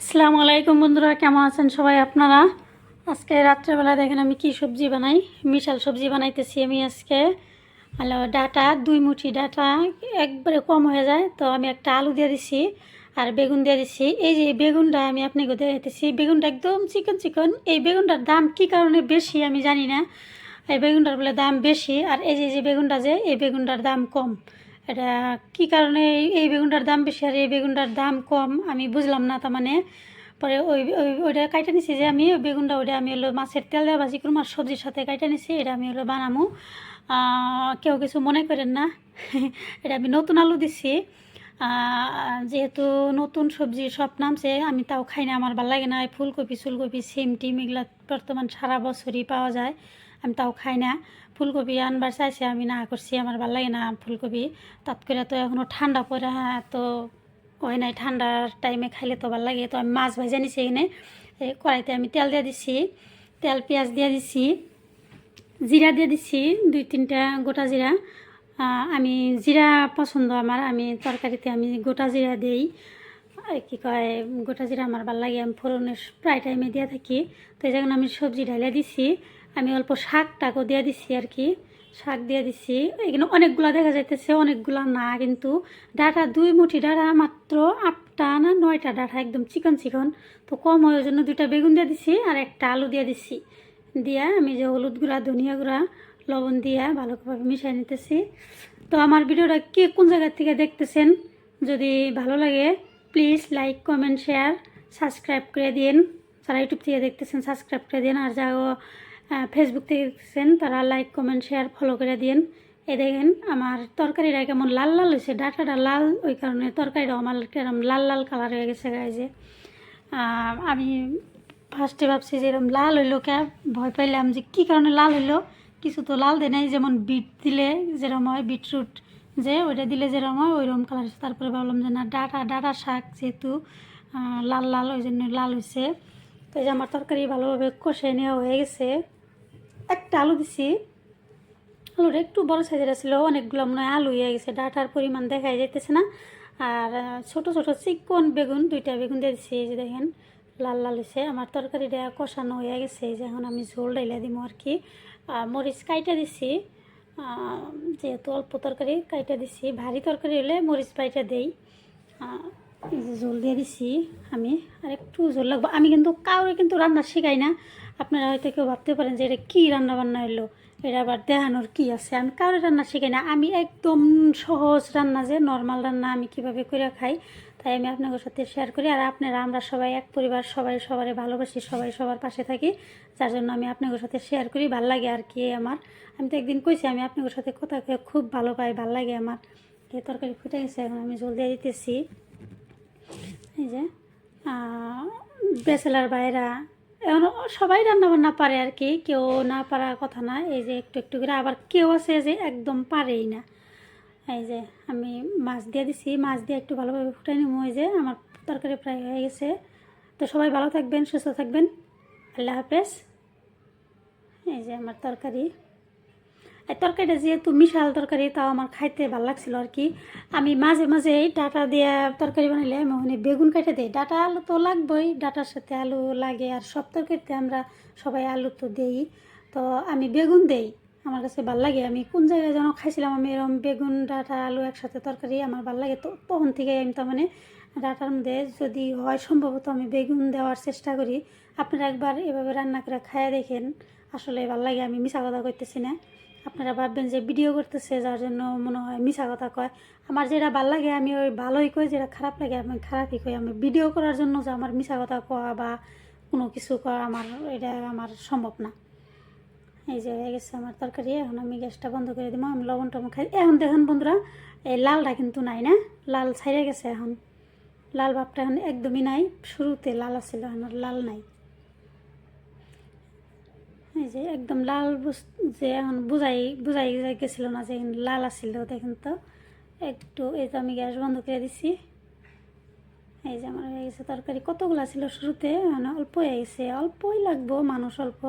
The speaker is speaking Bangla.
আসসালামু আলাইকুম বন্ধুরা, কেমন আছেন সবাই আপনারা? আজকে রাত্রেবেলা দেখেন আমি কি সবজি বানাই। মিশাল সবজি বানাইতেছি আমি আজকে। হলো ডাটা, দুই মুঠি ডাটা, একবারে কম হয়ে যায়, তো আমি একটা আলু দিয়ে দিছি আর বেগুন দিয়ে দিছি। এই যে বেগুনটা আমি আপনাকে দেখাইতেছি বেগুনটা একদম চিকন চিকন। এই বেগুনটার দাম কি কারণে বেশি আমি জানি না। এই বেগুনটার বলে দাম বেশি, আর এই যে বেগুনটা যে, এই বেগুনটার দাম কম। এটা কি কারণে এই- বেগুনটার দাম বেশি আর এই বেগুনটার দাম কম? আমি বুঝলাম না তার মানে। পরে ওই, ওই- ওইটা কাইটা নিছি যে আমি ওই বেগুনটা, ওইটা আমি হলো মাছের তেল দেওয়া ভাজি করুম আর সবজির সাথে কাইটা নিছি, এটা আমি হলো বানামু। কেউ কিছু মনে করেন না। এটা আমি নতুন আলু দিছি। যেহেতু নতুন সবজি সব নামছে, আমি তাও খাই না, আমার ভালো লাগে না। ফুলকপি ফুলকপি সিম, টিম, এগুলো বর্তমান সারা বছরই পাওয়া যায়। আমি তাও খাই না। ফুলকপি আনবার চাইছে, আমি না করছি, আমার ভালো লাগে না ফুলকপি। তাত করে তো এখনও ঠান্ডা পড়ে হ্যাঁ তো হয় নাই, ঠান্ডার টাইমে খাইলে তো ভালো লাগে। তো আমি মাছ ভাজা নিছি এখানে। এই কড়াইতে আমি তেল দিয়ে দিছি, তেল, পেঁয়াজ দিয়ে দিছি, জিরা দিয়ে দিছি, দুই তিনটা গোটা জিরা। আমি জিরা পছন্দ আমার, আমি তরকারিতে আমি গোটা জিরা দিই। কি কয়, গোটা জিরা আমার ভালো লাগে, আমি ফোড়নের প্রায় টাইমে দিয়ে থাকি। তো এই জন্য আমি সবজি ঢালিয়ে দিছি। আমি অল্প শাকটাকেও দিয়ে দিছি আর কি। শাক দিয়ে দিছি। এখানে অনেকগুলা দেখা যাইতেছে, অনেকগুলা না, কিন্তু ডাটা, দুই মুঠি ডাটা মাত্র আটটা না নয়টা ডাটা, একদম চিকন চিকন। তো কম হয় জন্য দুইটা বেগুন দিয়ে দিছি আর একটা আলু দিয়ে দিছি। দিয়া আমি যে হলুদ গুঁড়া, ধনিয়া গুঁড়া, লবণ দিয়া ভালোভাবে মিশিয়ে নিতেছি। তো আমার ভিডিওটা কে কোন জায়গার থেকে দেখতেছেন, যদি ভালো লাগে, please like, comment, share, subscribe করে দিন যারা ইউটিউব থেকে দেখতেছেন, সাবস্ক্রাইব করে দিন আর যাও ফেসবুক থেকে দেখতেছেন, তারা লাইক কমেন্ট শেয়ার ফলো করে দিন এই দেখেন, আমার তরকারিটা কেমন লাল লাল হয়েছে, ডাটাটা লাল, ওই কারণে তরকারিটা আমার কেরম লাল লাল কালার হয়ে গেছে গায়ে যে আমি ফার্স্টে ভাবছি যে এরকম লাল হইল কে? ভয় পাইলাম যে কী কারণে লাল হইল? কিছু তো লাল দেয় নাই, যেমন বিট দিলে যেরকম হয় বিটরুট যে, ওইটা দিলে যেরকম হয়, ওইরকম কালার হয়েছে। তারপরে ভাবলাম যে না, ডাটা ডাটা শাক যেহেতু লাল লাল ওই জন্য লাল হয়েছে তো যে আমার তরকারি ভালোভাবে কষে নেওয়া হয়ে গেছে। একটা আলু দিছি। আলুটা একটু বড় সাইজের ছিল অনেকগুলো মনে হয় আলু হয়ে গেছে, ডাটার পরিমাণ দেখাই যাইতেছে না। আর ছোট ছোট চিকন বেগুন, দুইটা বেগুন দিয়ে দিছি, এই যে দেখেন, লাল লাল হয়েছে আমার তরকারিটা কষানো হয়ে গেছে যে এখন আমি ঝোল ডাইলা দিব আর কি। মরিচ কাইটা দিছি যেহেতু অল্প তরকারি কাইটা দিছি, ভারী তরকারি হলে মরিচ পাইটা দেই। ঝোল দিয়ে দিছি আমি আর একটু ঝোল লাগবো। আমি কিন্তু কাউরে কিন্তু রান্না শেখাই না আপনারা হয়তো কেউ ভাবতে পারেন যে এটা কী রান্না বান্না হলো এটা আবার দেখানোর কী আছে? আমি কাউরে রান্না শেখাই না, আমি একদম সহজ রান্না যে নর্মাল রান্না আমি কীভাবে করে খাই, তাই আমি আপনাদের সাথে শেয়ার করি। আর আপনারা, আমরা সবাই এক পরিবার, সবাই সবারই ভালোবাসি, সবাই সবার পাশে থাকি, যার জন্য আমি আপনাদের সাথে শেয়ার করি, ভালো লাগে আর কি আমার। আমি তো একদিন কইছি, আমি আপনাদের সাথে কথা খুব ভালো পাই, ভালো লাগে আমার। এই তরকারি ফুটে গেছে, এখন আমি জল দিয়ে দিতেছি। এই যে ব্যাচেলার বাইরা এখন সবাই রান্না বান্না পারে আর কি, কেউ না পারার কথা না, এই যে একটু একটু করে, আবার কেউ আছে যে একদম পারেই না। এই যে আমি মাছ দিয়ে দিছি, মাছ দিয়ে একটু ভালোভাবে ফুটাই নিব, এই যে আমার তরকারি প্রায় হয়ে গেছে। তো সবাই ভালো থাকবেন, সুস্থ থাকবেন, আল্লাহ হাফেজ। এই যে আমার তরকারি। তরকারিটা যেহেতু মিশাল তরকারি, তাও আমার খাইতে ভালো লাগছিল আর কি। আমি মাঝে মাঝে এই ডাটা দিয়ে তরকারি বানাইলে আমি বেগুন কেটে দিই। ডাটা আলু তো লাগবেই, ডাটার সাথে আলু লাগে আর সব তরকারিতে আমরা সবাই আলু তো দেই। তো আমি বেগুন দেই, আমার কাছে ভালো লাগে। আমি কোন জায়গায় যেন খাইছিলাম, আমি এরকম বেগুন, ডাটা, আলু একসাথে তরকারি আমার ভালো লাগে। তো তখন থেকে আমি তার মানে ডাটার মধ্যে যদি হয় সম্ভবত আমি বেগুন দেওয়ার চেষ্টা করি। আপনারা একবার এভাবে রান্না করে খাইয়ে দেখেন। আসলে ভালো লাগে, আমি মিশা কথা করতেছি না। আপনারা ভাববেন যে ভিডিও করতেছে, যার জন্য মনে হয় মিশা কথা কয়। আমার যেটা ভালো লাগে, আমি ওই ভালোই কই, যেটা খারাপ লাগে, আমি খারাপই কই। আমি ভিডিও করার জন্য যে আমার মিশা কথা কওয়া বা কোনো কিছু করা আমার এটা আমার সম্ভব না। এই যে হয়ে গেছে আমার তরকারি, এখন আমি গ্যাসটা বন্ধ করে দিব, আমি লবণ টবণ খাই। এখন দেখুন বন্ধুরা, এই লালটা কিন্তু নাই না? লাল ছাইড়ে গেছে এখন। লাল ভাবটা এখন একদমই নাই। শুরুতে লাল আছিল, এখন লাল নাই। এই যে একদম লাল যে এখন বুঝাই বুঝাই গেছিল না যে লাল আসছিল দেখুন তো একটু এই তো আমি গ্যাস বন্ধ করে দিছি। এই যে আমার হয়ে গেছে তরকারি। কতগুলো ছিল শুরুতে? মানে অল্প হয়ে গেছে। অল্পই লাগবো, মানুষ অল্প।